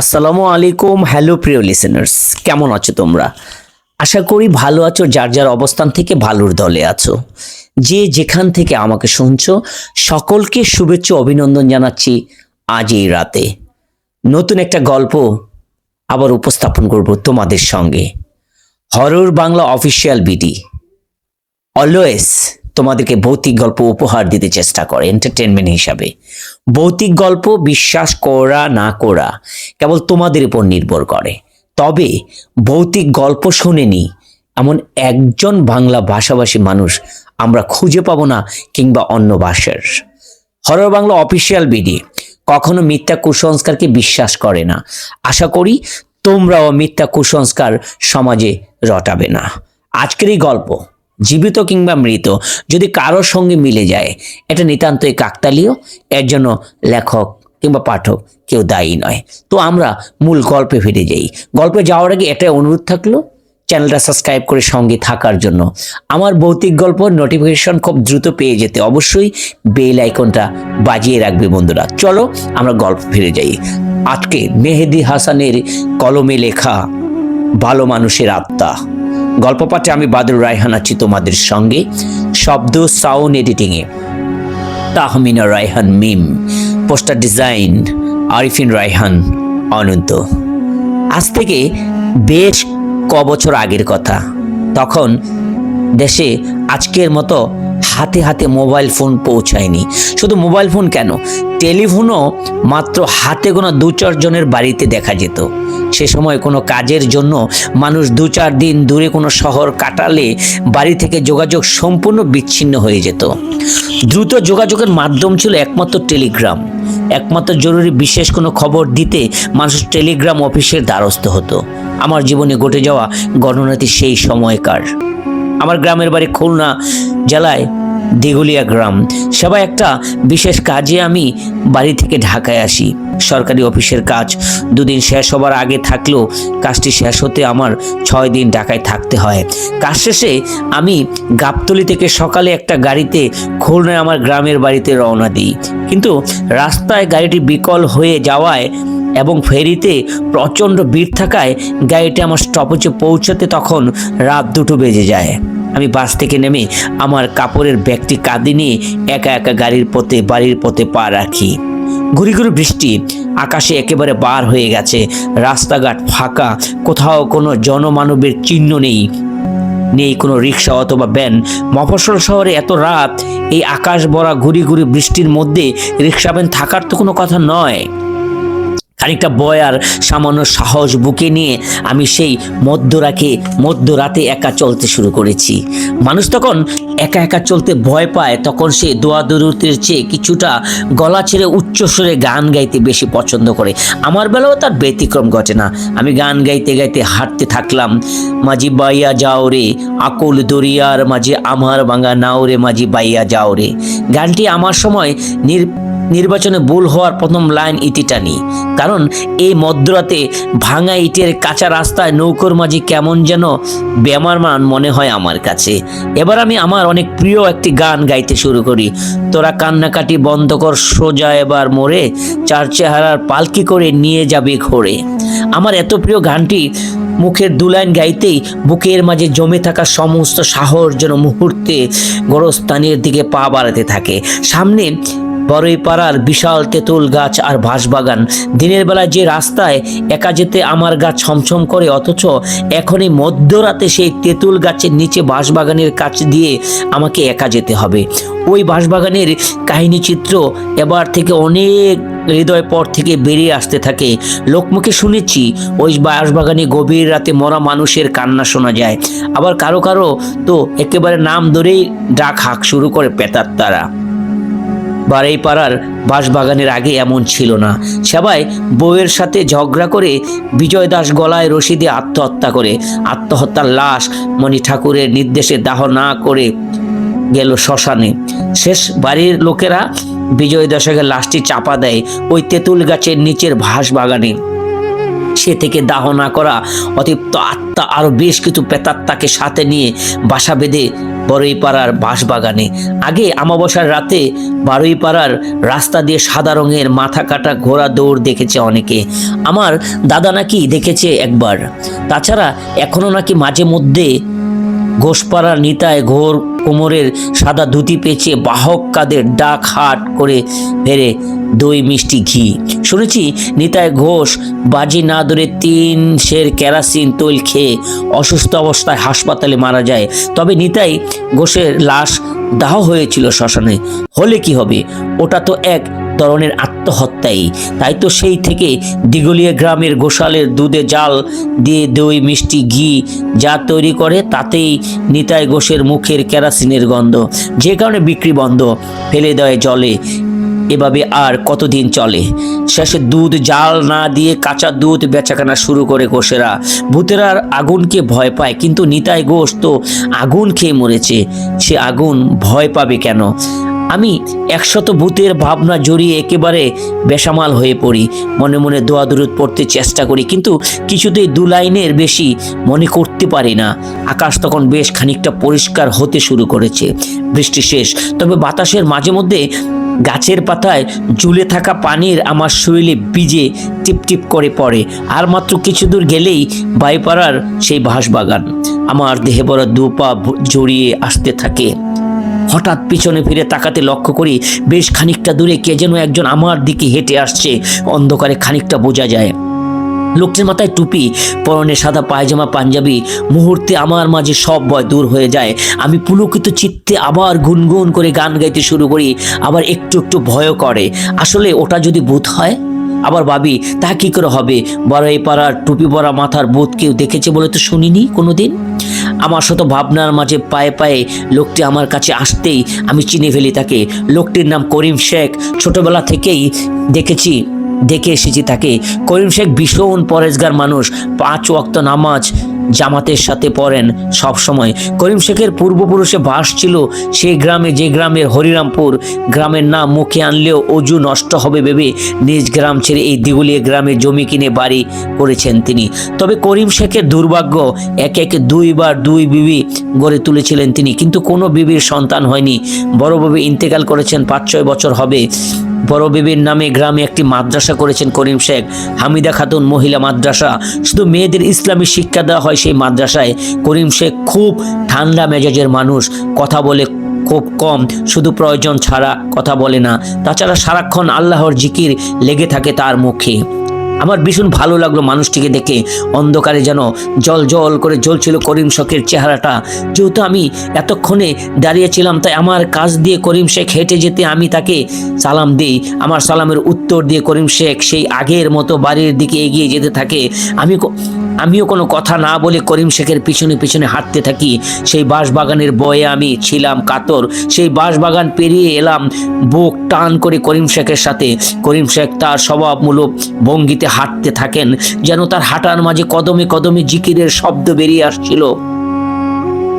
আসসালামু আলাইকুম, হ্যালো প্রিয় লিসেনার্স কেমন আছো তোমরা? আশা করি ভালো আছো, যার যার অবস্থান থেকে ভালোর দলে আছো। যে যেখান থেকে আমাকে শুনছো, সকলকে শুভেচ্ছা অভিনন্দন জানাচ্ছি আজ এই রাতে। নতুন একটা গল্প আবার উপস্থাপন করব তোমাদের সঙ্গে। Horror Bangla official BD. Always তোমাদেরকে ভৌতিক গল্প উপহার দিতে চেষ্টা করে এন্টারটেনমেন্ট হিসাবে। ভৌতিক গল্প বিশ্বাস করা, না করা, কেবল তোমাদের উপর নির্ভর করে। তবে ভৌতিক গল্প শুনেনি এমন একজন বাংলা ভাষাভাষী মানুষ আমরা খুঁজে পাবো না, কিংবা অন্য ভাষার। হরর বাংলা অফিসিয়াল বিডি কখনো মিথ্যা কুসংস্কারকে বিশ্বাস করে না। আশা করি তোমরাও মিথ্যা কুসংস্কার সমাজে রটাবে না। আজকের এই গল্প জীবিত কিংবা মৃত, যদি কারোর সঙ্গে মিলে যায়, এটা নিতান্তই কাকতালীয়, এর জন্য লেখক কিংবা পাঠক কেউ দায়ী নয়। তো আমরা মূল গল্পে ফিরে যাই। গল্পে যাওয়ার আগে এটাই অনুরোধ থাকল, চ্যানেলটা সাবস্ক্রাইব করে সঙ্গে থাকার জন্য। আমার ভৌতিক গল্প নোটিফিকেশন খুব দ্রুত পেয়ে যেতে অবশ্যই বেল আইকনটা বাজিয়ে রাখবে বন্ধুরা। চলো আমরা গল্প ফিরে যাই। আজকে মেহেদি হাসানের কলমে লেখা, ভালো মানুষের আত্মা। গল্প পাঠে আমি বাদুর রায়হান আছি তোমাদের সঙ্গে। শব্দ সাউন্ড এডিটিংয়ে তাহমিনা রায়হান মিম পোস্টার ডিজাইন আরিফিন রায়হান, অনন্ত। আজ থেকে বেশ ক বছর আগের কথা। তখন দেশে আজকের মতো হাতে হাতে মোবাইল ফোন পৌঁছায়নি। শুধু মোবাইল ফোন কেন? টেলিফোনও মাত্র হাতে গোনা দু চারজনের বাড়িতে দেখা যেত। সে সময় কোনো কাজের জন্য মানুষ দু চার দিন দূরে কোনো শহর কাটালে বাড়ি থেকে যোগাযোগ সম্পূর্ণ বিচ্ছিন্ন হয়ে যেত। দ্রুত যোগাযোগের মাধ্যম ছিল একমাত্র টেলিগ্রাম। একমাত্র জরুরি বিশেষ কোনো খবর দিতে মানুষ টেলিগ্রাম অফিসের দ্বারস্থ হতো। আমার জীবনে ঘটে যাওয়া গণনাটি সেই সময়কার। আমার গ্রামের বাড়ি খুলনা জেলায় দিগুলিয়া গ্রাম। সবাই একটা বিশেষ কাজে আমি বাড়ি থেকে ঢাকায় আসি। সরকারি অফিসের কাজ দুদিন শেষ হবার আগে থাকলেও কাজটি শেষ হতে আমার ছয় দিন ঢাকায় থাকতে হয়। কাজ শেষে আমি গাবতলি থেকে সকালে একটা গাড়িতে খুলনায় আমার গ্রামের বাড়িতে রওনা দিই। কিন্তু রাস্তায় গাড়িটি বিকল হয়ে যাওয়ায় এবং ফেরিতে প্রচণ্ড ভিড় থাকায় গাড়িটি আমার স্টপেজে পৌঁছাতে তখন রাত দুটো বেজে যায়। আমি বাস থেকে নেমে আমার কাপড়ের ব্যাগটি কাঁধে নিয়ে একা একা গাড়ির পথে, বাড়ির পথে পা রাখি। ঘুরি ঘুরি বৃষ্টি আকাশে একেবারে বার হয়ে গেছে। রাস্তাঘাট ফাঁকা, কোথাও কোনো জনমানবের চিহ্ন নেই। নেই কোনো রিক্সা অথবা ভ্যান। মফস্বল শহরে এত রাত, এই আকাশ ভরা ঘুরি ঘুরি বৃষ্টির মধ্যে রিক্সা, ভ্যান থাকার তো কোনো কথা নয়। খানিকটা বয় আর সামান্য সাহস বুকে নিয়ে আমি সেই মধ্যরাতে মধ্যরাতে একা চলতে শুরু করেছি। মানুষ তখন একা একা চলতে ভয় পায়, তখন সে দোয়া দরুতের চেয়ে কিছুটা গলা ছেড়ে উচ্চস্বরে গান গাইতে বেশি পছন্দ করে। আমার বেলাও তার ব্যতিক্রম ঘটে না। আমি গান গাইতে গাইতে হাঁটতে থাকলাম, মাঝি বাইয়া যাও রে, আকুল দরিয়ার মাঝে আমার ভাঙা নাও রে মাঝি বাইয়া যাও রে। গানটি আমার সময় নির নির্বাচনে ভুল হওয়ার প্রথম লাইন ইতি টানি। কারণ এই মধ্যরাতে ভাঙা ইটের কাঁচা রাস্তায় নৌকোর মাঝি কেমন যেন বেমারমান মনে হয় আমার কাছে। এবার আমি আমার অনেক প্রিয় একটি গান গাইতে শুরু করি। তোরা কান্নাকাটি বন্ধ কর, সোজা এবার মোড়ে, চার চেহারার পালকি করে নিয়ে যাবে ঘোরে। আমার এত প্রিয় গানটি মুখের দুলাইন গাইতেই বুকের মাঝে জমে থাকা সমস্ত সাহস যেন মুহূর্তে গোরস্থানের দিকে পা বাড়াতে থাকে। সামনে বড়ই পাড়ার বিশাল তেঁতুল গাছ আর বাঁশবাগান। দিনের বেলা যে রাস্তায় একা যেতে আমার গা ছমছম করে, অথচ এখনই মধ্যরাতে সেই তেঁতুল গাছের নিচে বাঁশবাগানের কাছ দিয়ে আমাকে একা যেতে হবে। ওই বাঁশবাগানের কাহিনী চিত্র এবার থেকে অনেক হৃদয় পর থেকে বেরিয়ে আসতে থাকে। লোকমুখে শুনেছি, ওই বাঁশবাগানে গভীর রাতে মরা মানুষের কান্না শোনা যায়। আবার কারও কারও তো একেবারে নাম ধরেই ডাক হাঁক শুরু করে পেতার তারা। বাড়াই পাড়ার বাঁশবাগানের আগে এমন ছিল না। সবাই বউয়ের সাথে ঝগড়া করে বিজয় দাস গলায় রশি দিয়ে আত্মহত্যা করে। আত্মহত্যার লাশ মণি ঠাকুরের নির্দেশে দাহ না করে গেল শ্মশানে। শেষ বাড়ির লোকেরা বিজয় দশকের লাশটি চাপা দেয় ওই তেঁতুল গাছের নিচের ভাস বাগানে সে থেকে দাহ না করা অতিপ্ত আত্মা আরও বেশ কিছু প্রেতাত্মাকে সাথে নিয়ে বাসা বেঁধে বড়ইপাড়ার বাঁশবাগানে। আগে আমাবসার রাতে বারুইপাড়ার রাস্তা দিয়ে সাদা রঙের মাথা কাটা ঘোড়া দৌড় দেখেছে অনেকে। আমার দাদা নাকি দেখেছে একবার। তাছাড়া এখনও নাকি মাঝে মধ্যে ঘোষপাড়ার নিতায় ঘোর কোমরের সাদা ধুতি পেঁচে বাহক কাদের ডাক হাট করে ফেরে দই, মিষ্টি, ঘি। শুনেছি নিতায় ঘোষ বাজি না ধরে তিন সের কেরাসিন তৈল খেয়ে অসুস্থ অবস্থায় হাসপাতালে মারা যায়। তবে নিতাই ঘোষের লাশ দাহ হয়েছিল শ্মশানে। হলে কি হবে? ওটা তো এক ধরনের আত্মহত্যাই। তাই তো সেই থেকে দিগলিয়া গ্রামের গোশালের দুধে জাল দিয়ে দই, মিষ্টি, ঘি যা তৈরি করে, তাতেই নিতাই ঘোষের মুখের কেরাসিনের গন্ধ। যে কারণে বিক্রি বন্ধ, ফেলে দেয় জলে। এভাবে আর কতদিন চলে? শেষে দুধ, জাল না দিয়ে কাঁচা দুধ বেচাকেনা শুরু করে ঘোষেরা। ভূতেরা আগুনকে ভয় পায়, কিন্তু নিতাই ঘোষ তো আগুন খেয়ে মরেছে। সে আগুন ভয় পাবে কেন? আমি একশত ভূতের ভাবনা জড়িয়ে একেবারে বেসামাল হয়ে পড়ি। মনে মনে দোয়া দূরত পড়তে চেষ্টা করি, কিন্তু কিছুতেই দু লাইনের বেশি মনে করতে পারি না। আকাশ তখন বেশ খানিকটা পরিষ্কার হতে শুরু করেছে। বৃষ্টি শেষ, তবে বাতাসের মাঝে মধ্যে গাছের পাতায় ঝুলে থাকা পানির আমার শরীরে বিজে টিপটিপ করে পড়ে। আর মাত্র কিছু দূর গেলেই বাইপাড়ার সেই বাঁশবাগান। আমার দেহে বড় দু পা জড়িয়ে আসতে থাকে। হঠাৎ পিছনে ফিরে তাকাতে লক্ষ্য করি বেশ খানিকটা দূরে কে যেন একজন আমার দিকে হেঁটে আসছে। অন্ধকারে খানিকটা বোঝা যায়। লোকটির মাথায় টুপি, পরনে সাদা পায়জামা, পাঞ্জাবি। মুহূর্তে আমার মাঝে সব ভয় দূর হয়ে যায়। আমি পুলকিত চিত্তে আবার গুনগুন করে গান গাইতে শুরু করি। আবার একটু একটু ভয়ও করে। আসলে ওটা যদি ভূত হয়? আবার ভাবি, তা কি করে হবে? বড় এই পাড়ার টুপি পরা মাথার ভূত কেউ দেখেছে বলে তো শুনিনি কোনোদিন? আমার শত ভাবনার মাঝে পায়ে পায়ে লোকটি আমার কাছে আসতেই আমি চিনে ফেলি তাকে। লোকটির নাম করিম শেখ। ছোটবেলা থেকেই দেখেছি, দেখে এসেছি তাকে। করিম শেখ ভীষণ পরেজগার মানুষ। পাঁচ ওয়াক্ত নামাজ জামাতের সাথে পড়েন সব সময় করিম শেখের পূর্বপুরুষে বাস ছিল সেই গ্রামে, যে গ্রামের হরিরামপুর। গ্রামের নাম মুখে আনলেও অজু নষ্ট হবে ভেবে নিজ গ্রাম ছেড়ে এই দিগুলিয়া গ্রামে জমি কিনে বাড়ি করেছেন তিনি। তবে করিম শেখের দুর্ভাগ্য, একে একে দুইবার দুই বিবি গড়ে তুলেছিলেন তিনি। কিন্তু কোনো বিবির সন্তান হয়নি। বড় বিবি ইন্তেকাল করেছেন, পাঁচ ছয় বছর হবে। বড় বিবির নামে গ্রামে একটি মাদ্রাসা করেছেন করিম শেখ। হামিদা খাতুন মহিলা মাদ্রাসা। শুধু মেয়েদের ইসলামী শিক্ষা দেওয়া হয় সেই মাদ্রাসায়। করিম শেখ খুব ঠান্ডা মেজাজের মানুষ। কথা বলে খুব কম। শুধু প্রয়োজন ছাড়া কথা বলে না। তাছাড়া সারাক্ষণ আল্লাহর জিকির লেগে থাকে তার মুখে। আমার ভীষণ ভালো লাগল মানুষটিকে দেখে। অন্ধকারে যেন জল জল করে জ্বলছিল করিম শেখের চেহারাটা। যেহেতু আমি এতক্ষণে দাঁড়িয়েছিলাম তাই আমার কাজ দিয়ে করিম শেখ হেঁটে যেতে আমি তাকে সালাম দিই। আমার সালামের উত্তর দিয়ে করিম শেখ সেই আগের মতো বাড়ির দিকে এগিয়ে যেতে থাকে। আমি আমিও কোনো কথা না বলে করিম শেখের পিছনে পিছনে হাঁটতে থাকি। সেই বাঁশবাগানের বয়ে আমি ছিলাম কাতর। সেই বাঁশবাগান পেরিয়ে এলাম, বুক টান করে করিম শেখের সাথে। করিম শেখ তার স্বভাবমূলক ভঙ্গিতে হাঁটতে থাকেন, যেন তার হাঁটার মাঝে কদমে কদমে জিকিরের শব্দ বেরিয়ে আসছিল।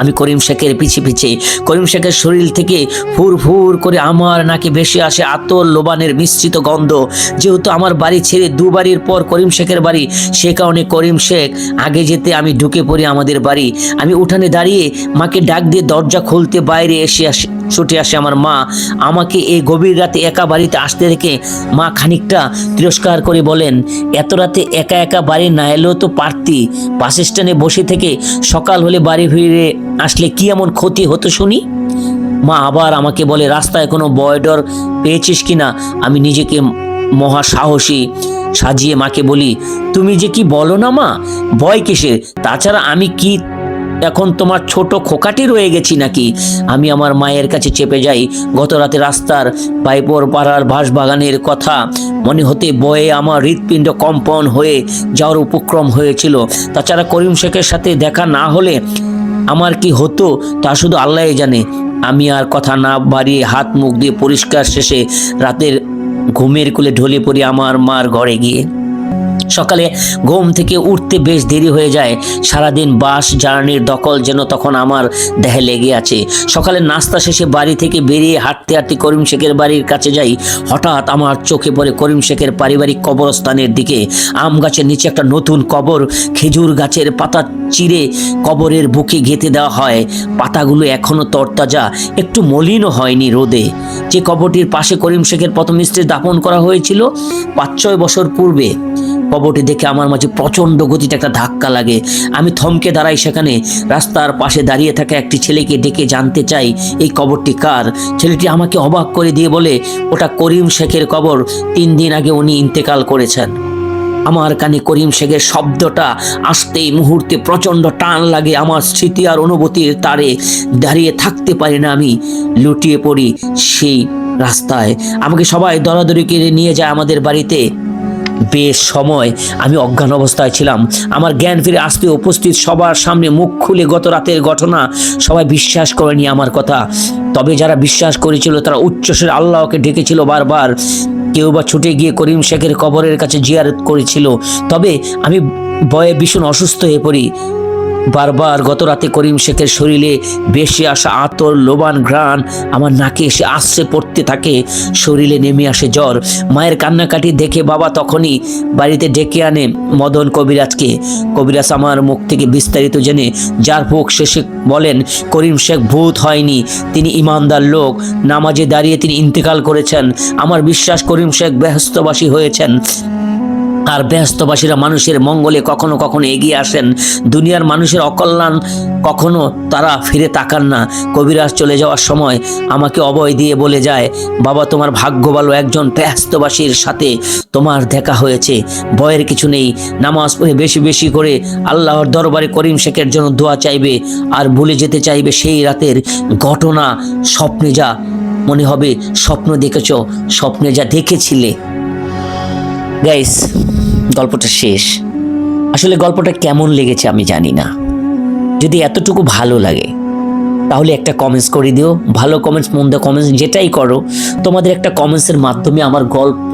আমি করিম শেখের পিছে পিছে, করিম শেখের শরীর থেকে ফুর ফুর করে আমার নাকে ভেসে আসে আতর লোবানের মিশ্রিত গন্ধ। যেহেতু আমার বাড়ি ছেড়ে দু বাড়ির পর করিম শেখের বাড়ি, সে কারণে করিম শেখ আগে যেতে আমি ঢুকে পড়ি আমাদের বাড়ি। আমি উঠানে দাঁড়িয়ে মাকে ডাক দিয়ে দরজা খুলতে বাইরে এসে আসে। ছুটে আসে আমার মা। আমাকে এই গভীর রাতে একা বাড়িতে আসতে দেখে মা খানিকটা তিরস্কার করে বলেন, এত রাতে একা একা বাড়ি না এলেও তো পারতি। বাস স্ট্যান্ডে বসে থেকে সকাল হলে বাড়ি ফিরে আসলে কি এমন ক্ষতি হতো শুনি? মা আবার আমাকে বলে, রাস্তায় কোনো বয়ডর পেয়েছিস কি না? আমি নিজেকে মহা সাহসী সাজিয়ে মাকে বলি, তুমি যে কি বলো না মা? ভয় কিসের? তাছাড়া আমি কি এখন তোমার ছোট খোকাটি রয়ে গেছি নাকি? আমি আমার মায়ের কাছে চেপে যাই। গত রাতে রাস্তার বাইপোর পাড়ার বাঁশবাগানের কথা মনে হতে বয়ে আমার হৃৎপিণ্ড কম্পন হয়ে যাওয়ার উপক্রম হয়েছিল। তাছাড়া করিম শেখের সাথে দেখা না হলে আমার কি হতো তা শুধু আল্লাহই জানে। আমি আর কথা না বাড়িয়ে হাত মুখ দিয়ে পরিষ্কার শেষে রাতের ঘুমের কুলে ঢলে পড়ি আমার মার ঘরে গিয়ে। সকালে ঘুম থেকে উঠতে বেশ দেরি হয়ে যায়। সারাদিন বাস, জার্নির দখল যেন তখন আমার দেহে লেগে আছে। সকালে নাস্তা শেষে বাড়ি থেকে বেরিয়ে হাঁটতে হাঁটতে করিম শেখের বাড়ির কাছে যাই। হঠাৎ আমার চোখে পড়ে করিম শেখের পারিবারিক কবরস্থানের দিকে। আম গাছের নিচে একটা নতুন কবর, খেজুর গাছের পাতা চিরে কবরের বুকে গেঁথে দেওয়া হয়। পাতাগুলো এখনও তরতাজা, একটু মলিনও হয়নি রোদে। যে কবরটির পাশে করিম শেখের প্রথম স্ত্রী দাপন করা হয়েছিল পাঁচ ছয় বছর পূর্বে। কবরটি দেখে আমার মাঝে প্রচণ্ড গতিতে একটা ধাক্কা লাগে। আমি থমকে দাঁড়াই সেখানে। রাস্তার পাশে দাঁড়িয়ে থাকা একটি ছেলেকে ডেকে জানতে চাই, এই কবরটি কার? ছেলেটি আমাকে অবাক করে দিয়ে বলে, ওটা করিম শেখের কবর। তিন দিন আগে উনি ইন্তেকাল করেছেন। আমার কানে করিম শেখের শব্দটা আসতেই মুহূর্তে প্রচণ্ড টান লাগে। আমার স্মৃতি আর অনুভূতির তারে দাঁড়িয়ে থাকতে পারি না আমি। লুটিয়ে পড়ি সেই রাস্তায়। আমাকে সবাই দরাদরি করে নিয়ে যায় আমাদের বাড়িতে। বেশ সময় আমি অজ্ঞান অবস্থায় ছিলাম। আমার জ্ঞান ফিরে আসতে উপস্থিত সবার সামনে মুখ খুলে গত রাতের ঘটনা সবাই বিশ্বাস করেনি আমার কথা। তবে যারা বিশ্বাস করেছিল, তারা উচ্চস্বরে আল্লাহকে ডেকেছিল বারবার। কেউ বা ছুটে গিয়ে করিম শেখের কবরের কাছে জিয়ারত করেছিল। তবে আমি ভয়ে ভীষণ অসুস্থ হয়ে পড়ি। বারবার গত রাতে করিম শেখের শরীরে বেশি আসা আতর, লোবান ঘ্রাণ আমার নাকে এসে আশ্রে পড়তে থাকে। শরীরে নেমে আসে জ্বর। মায়ের কান্নাকাটি দেখে বাবা তখনই বাড়িতে ডেকে আনে মদন কবিরাজকে। কবিরাজ আমার মুখ থেকে বিস্তারিত জেনে যার ভোগ শেষে বলেন, করিম শেখ ভূত হয়নি। তিনি ইমানদার লোক। নামাজে দাঁড়িয়ে তিনি ইন্তেকাল করেছেন। আমার বিশ্বাস করিম শেখ ব্যস্তবাসী হয়েছেন। আর ব্যস্তবাসীরা মানুষের মঙ্গলে কখনো কখনো এগিয়ে আসেন। দুনিয়ার মানুষের অকল্যাণ কখনো তারা ফিরে তাকান না। কবিরাজ চলে যাওয়ার সময় আমাকে অবয় দিয়ে বলে যায়, বাবা, তোমার ভাগ্য ভালো, একজন ব্যস্তবাসীর সাথে তোমার দেখা হয়েছে। ভয়ের কিছু নেই, নামাজ পড়ে বেশি বেশি করে আল্লাহর দরবারে করিম শেখের জন্য দোয়া চাইবে আর ভুলে যেতে চাইবে সেই রাতের ঘটনা। স্বপ্নে যা মনে হবে, স্বপ্ন দেখেছ, স্বপ্নে যা দেখেছিলে। গাইস গল্পটা শেষ। আসলে গল্পটা কেমন লেগেছে আমি জানি না। যদি এতটুকু ভালো লাগে, তাহলে একটা কমেন্টস করে দিও। ভালো কমেন্টস মন্দ কমেন্টস যেটাই করো, তোমাদের একটা কমেন্টসের মাধ্যমে আমার গল্প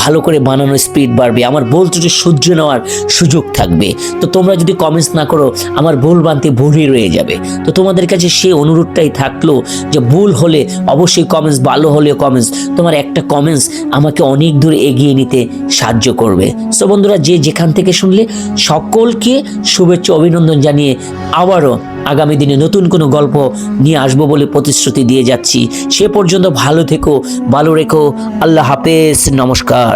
ভালো করে বানানোর স্পিড বাড়বে, আমার ভুল ত্রুটি শুধরে নেওয়ার সুযোগ থাকবে। তো তোমরা যদি কমেন্টস না করো, আমার ভুল বানতে ভুলই রয়ে যাবে। তো তোমাদের কাছে সেই অনুরোধটাই থাকল যে ভুল হলে অবশ্যই কমেন্টস ভালো হলে কমেন্টস তোমার একটা কমেন্টস আমাকে অনেক দূর এগিয়ে নিতে সাহায্য করবে। সো বন্ধুরা, যে যেখান থেকে শুনলে, সকলকে শুভেচ্ছা, অভিনন্দন জানিয়ে আবারও আগামী দিনে নতুন কোনো গল্প নিয়ে আসব বলে প্রতিশ্রুতি দিয়ে যাচ্ছি। সে পর্যন্ত ভালো থেকো, ভালো রেখো। আল্লাহ হাফেজ, নমস্কার।